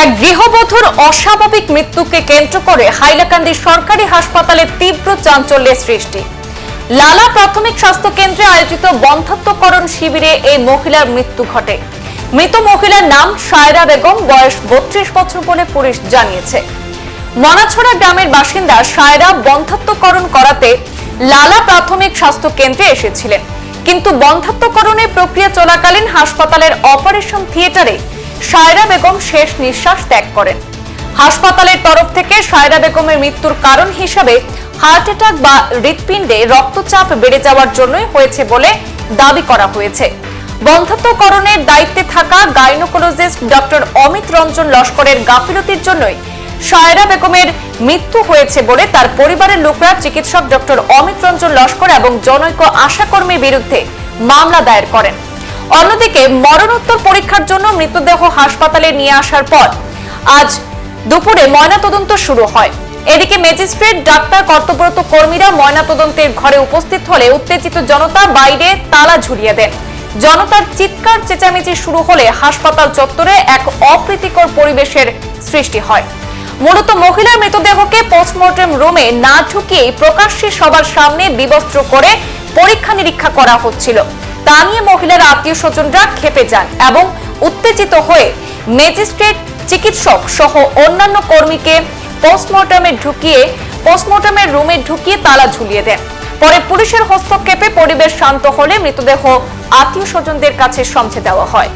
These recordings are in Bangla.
এক গৃহবধূর অস্বাভাবিক মৃত্যুকে কেন্দ্র করে হাইলাকান্দি সরকারি হাসপাতালে তীব্র চাঞ্চল্যের সৃষ্টি। লালা প্রাথমিক স্বাস্থ্য কেন্দ্রে আয়োজিত বন্ধাত্মকরণ শিবিরে এই মহিলার মৃত্যু ঘটে। মৃত মহিলার নাম সায়রা বেগম, বয়স বত্রিশ বছর বলে পুলিশ জানিয়েছে। মনাছড়া গ্রামের বাসিন্দা সায়রা বন্ধাত্মকরণ করাতে লালা প্রাথমিক স্বাস্থ্য কেন্দ্রে এসেছিলেন। কিন্তু বন্ধাত্মকরণের প্রক্রিয়া চলাকালীন হাসপাতালের অপারেশন থিয়েটারে সায়রা বেগম শেষ নিঃশ্বাস ত্যাগ করেন। হাসপাতালের তরফ থেকে সায়রা বেগমের মৃত্যুর কারণ হিসাবে হার্ট অ্যাটাক বা হৃৎপিণ্ডে রক্তচাপ বেড়ে যাওয়ার জন্যই হয়েছে বলে দাবি করা হয়েছে। বন্ধাত্মকরণের দায়িত্বে থাকা গাইনোকোলজিস্ট ডক্টর অমিত রঞ্জন লস্করের গাফিলতির জন্যই সায়রা বেগমের মৃত্যু হয়েছে বলে তার পরিবারের লোকরা চিকিৎসক ডক্টর অমিত রঞ্জন লস্কর এবং জনৈক আশাকর্মীর বিরুদ্ধে মামলা দায়ের করেন। অন্যদিকে মরণোত্তর পরীক্ষার জন্য মৃতদেহ হাসপাতালে নিয়ে আসার পর আজ দুপুরে ময়নাতদন্ত শুরু হয়। এদিকে ম্যাজিস্ট্রেট ডাক্তার কর্তব্যরত কর্মীরা ময়নাতদন্তের ঘরে উপস্থিত হলে উত্তেজিত জনতা বাইরে তালা ঝুলিয়ে দেন। জনতার চিৎকার চেঁচামেচি শুরু হলে হাসপাতাল চত্বরে এক অপ্রীতিকর পরিবেশের সৃষ্টি হয়। মূলত মহিলার মৃতদেহকে পোস্টমর্টম রুমে না ঢুকিয়ে প্রকাশ্যে সবার সামনে বিবস্ত্র করে পরীক্ষা নিরীক্ষা করা হচ্ছিল। তা নিয়ে মহিলার আত্মীয় স্বজনরা খেপে যান এবং উত্তেজিত হয়ে ম্যাজিস্ট্রেট, চিকিৎসক সহ অন্যান্য কর্মীকে পোস্টমর্টমে ঢুকিয়ে, পোস্টমর্টমের রুমে ঢুকিয়ে তালা ঝুলিয়ে দেন। পরে পুলিশের হস্তক্ষেপে পরিবেশ শান্ত হলে মৃতদেহ আত্মীয় স্বজনদের কাছে সমঝে দেওয়া হয়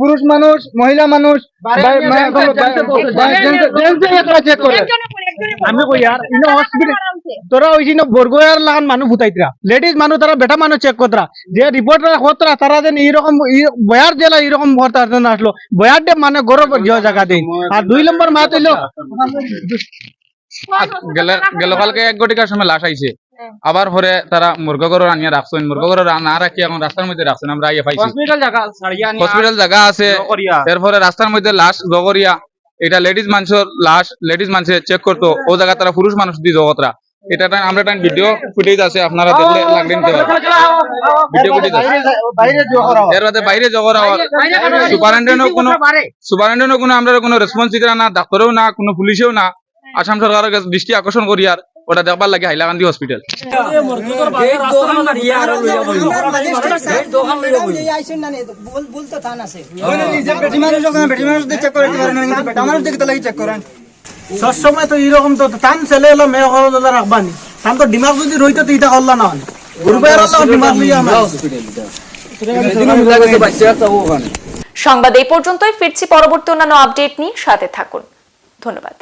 পুরুষ মানুষ মহিলা মানুষ চেক করে আমি কই আর ইনো হসপিটাল তোরা ওই বরগয়ার লাগান মানুষ ভুতাইতরা লেডিজ মানুষ তারা বেটা মানুষ চেক করতরা যে রিপোর্ট হতরা তারা যেন এইরকম বয়ার জেলা জন্য আসলো। বয়ার ডে মানে গরব জায়গা দেই। আর দুই নম্বর মাত হইল গেলকালকে এক ঘটিকার সময় লাশ আইছে আবার পরে তারা মুরগগর আনিয়া রাখছেন মুরগগর না রাখি এখন রাস্তার মধ্যে রাখছেন আমরা ইয়ে পাইছি। হসপিটাল জায়গা হসপিটাল জায়গা আছে। এরপরে রাস্তার মধ্যে লাশ জগরিয়া এটা লেডিস মানুষের লাশ লেডিস মানুষের চেক করতো, ও জায়গা তারা পুরুষ মানুষ দিয়ে জগতরা এটা একটা- আমরা টাইম ভিডিও ফুটেজ আছে, আপনারা দেখলে লাগলে ভিডিও ফুটেজ এর বাদে বাইরে জগরা কোনো সুপারিনটেন্ডেন্টও কোনো, আমরা কোনো রেসপন্স দিতে না, ডাক্তারও না, কোনো পুলিশেও না। আসাম সরকারের দৃষ্টি আকর্ষণ করি আর ওটা দেখবার লাগে, হাইলাকান্দি হসপিটাল তো তো মেয়ে তো ডিমাগ যদি তো ইটা না সংবাদ এই পর্যন্তই, ফিরছি পরবর্তী অন্যান্য আপডেট নিয়ে, সাথে থাকুন। ধন্যবাদ।